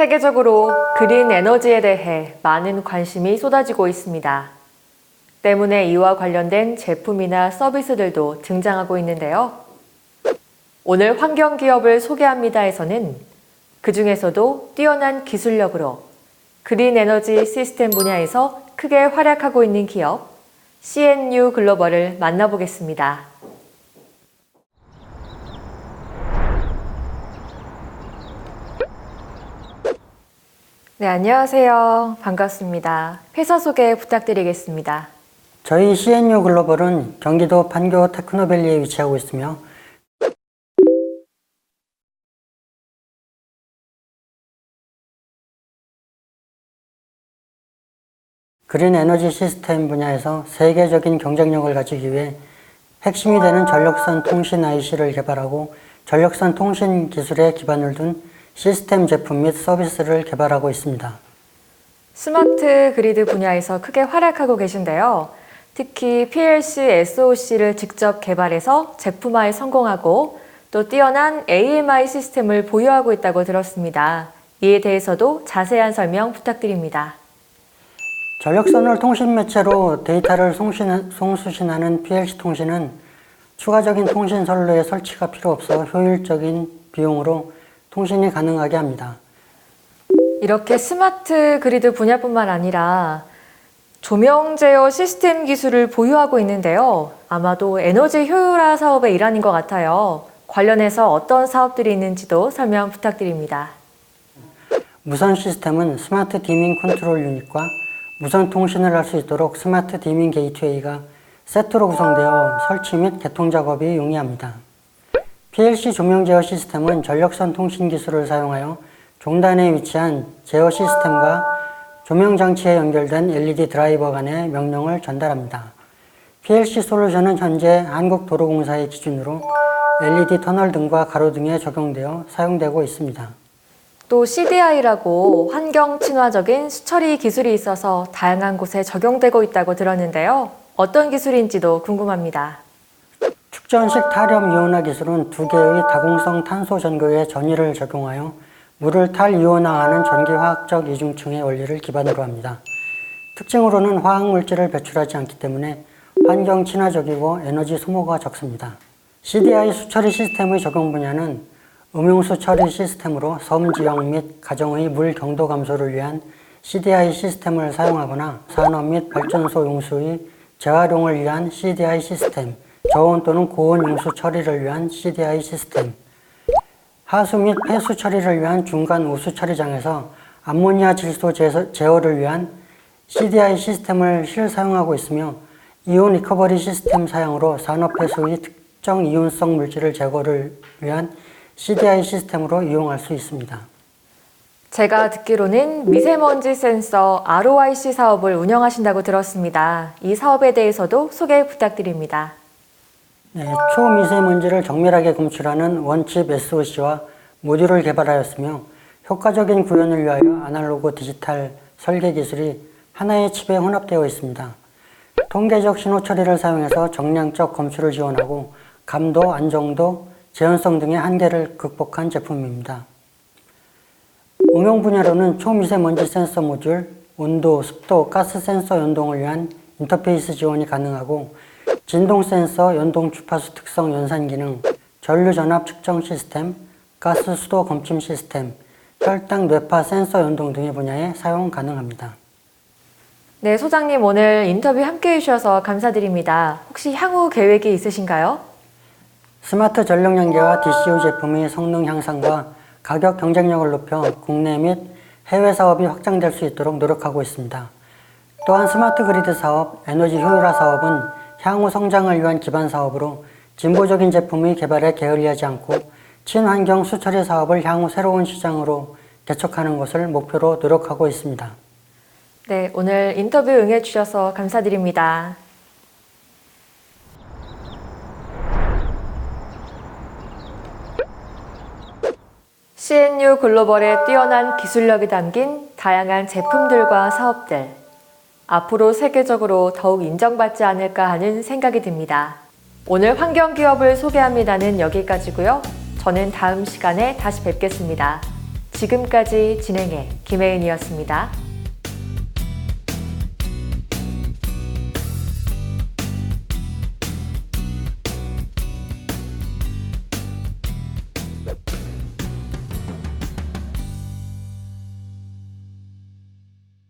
세계적으로 그린 에너지에 대해 많은 관심이 쏟아지고 있습니다. 때문에 이와 관련된 제품이나 서비스들도 등장하고 있는데요. 오늘 환경 기업을 소개합니다에서는 그 중에서도 뛰어난 기술력으로 그린 에너지 시스템 분야에서 크게 활약하고 있는 기업 CNU 글로벌을 만나보겠습니다. 네, 안녕하세요. 반갑습니다. 회사 소개 부탁드리겠습니다. 저희 CNU 글로벌은 경기도 판교 테크노밸리에 위치하고 있으며 그린 에너지 시스템 분야에서 세계적인 경쟁력을 가지기 위해 핵심이 되는 전력선 통신 IC를 개발하고 전력선 통신 기술에 기반을 둔 시스템 제품 및 서비스를 개발하고 있습니다. 스마트 그리드 분야에서 크게 활약하고 계신데요. 특히 PLC SOC를 직접 개발해서 제품화에 성공하고 또 뛰어난 AMI 시스템을 보유하고 있다고 들었습니다. 이에 대해서도 자세한 설명 부탁드립니다. 전력선을 통신 매체로 데이터를 송신, 송수신하는 PLC 통신은 추가적인 통신 선로의 설치가 필요 없어 효율적인 비용으로 통신이 가능하게 합니다. 이렇게 스마트 그리드 분야뿐만 아니라 조명 제어 시스템 기술을 보유하고 있는데요. 아마도 에너지 효율화 사업의 일환인 것 같아요. 관련해서 어떤 사업들이 있는지도 설명 부탁드립니다. 무선 시스템은 스마트 디밍 컨트롤 유닛과 무선 통신을 할 수 있도록 스마트 디밍 게이트웨이가 세트로 구성되어 설치 및 개통 작업이 용이합니다. PLC 조명 제어 시스템은 전력선 통신 기술을 사용하여 종단에 위치한 제어 시스템과 조명 장치에 연결된 LED 드라이버 간의 명령을 전달합니다. PLC 솔루션은 현재 한국도로공사의 기준으로 LED 터널 등과 가로 등에 적용되어 사용되고 있습니다. 또 CDI라고 환경 친화적인 수처리 기술이 있어서 다양한 곳에 적용되고 있다고 들었는데요. 어떤 기술인지도 궁금합니다. 축전식 탈염 이온화 기술은 두 개의 다공성 탄소 전교에 전위를 적용하여 물을 탈이온화하는 전기화학적 이중층의 원리를 기반으로 합니다. 특징으로는 화학물질을 배출하지 않기 때문에 환경 친화적이고 에너지 소모가 적습니다. CDI 수처리 시스템의 적용 분야는 음용수 처리 시스템으로 섬 지역 및 가정의 물 경도 감소를 위한 CDI 시스템을 사용하거나 산업 및 발전소 용수의 재활용을 위한 CDI 시스템, 저온 또는 고온 용수 처리를 위한 CDI 시스템, 하수 및 폐수 처리를 위한 중간 우수 처리장에서 암모니아 질소 제어를 위한 CDI 시스템을 실 사용하고 있으며 이온 리커버리 시스템 사용으로 산업 폐수의 특정 이온성 물질을 제거를 위한 CDI 시스템으로 이용할 수 있습니다. 제가 듣기로는 미세먼지 센서 ROIC 사업을 운영하신다고 들었습니다. 이 사업에 대해서도 소개 부탁드립니다. 네, 초미세먼지를 정밀하게 검출하는 원칩 SOC와 모듈을 개발하였으며 효과적인 구현을 위하여 아날로그 디지털 설계 기술이 하나의 칩에 혼합되어 있습니다. 통계적 신호 처리를 사용해서 정량적 검출을 지원하고 감도, 안정도, 재현성 등의 한계를 극복한 제품입니다. 응용 분야로는 초미세먼지 센서 모듈, 온도, 습도, 가스 센서 연동을 위한 인터페이스 지원이 가능하고 진동 센서, 연동 주파수 특성 연산 기능, 전류 전압 측정 시스템, 가스 수도 검침 시스템, 혈당 뇌파 센서 연동 등의 분야에 사용 가능합니다. 네, 소장님 오늘 인터뷰 함께 해주셔서 감사드립니다. 혹시 향후 계획이 있으신가요? 스마트 전력 연계와 DCU 제품의 성능 향상과 가격 경쟁력을 높여 국내 및 해외 사업이 확장될 수 있도록 노력하고 있습니다. 또한 스마트 그리드 사업, 에너지 효율화 사업은 향후 성장을 위한 기반 사업으로 진보적인 제품의 개발에 게을리하지 않고 친환경 수처리 사업을 향후 새로운 시장으로 개척하는 것을 목표로 노력하고 있습니다. 네, 오늘 인터뷰 응해주셔서 감사드립니다. 글로벌의 뛰어난 기술력이 담긴 다양한 제품들과 사업들. 앞으로 세계적으로 더욱 인정받지 않을까 하는 생각이 듭니다. 오늘 환경기업을 소개합니다는 여기까지고요. 저는 다음 시간에 다시 뵙겠습니다. 지금까지 진행해 김혜은이었습니다.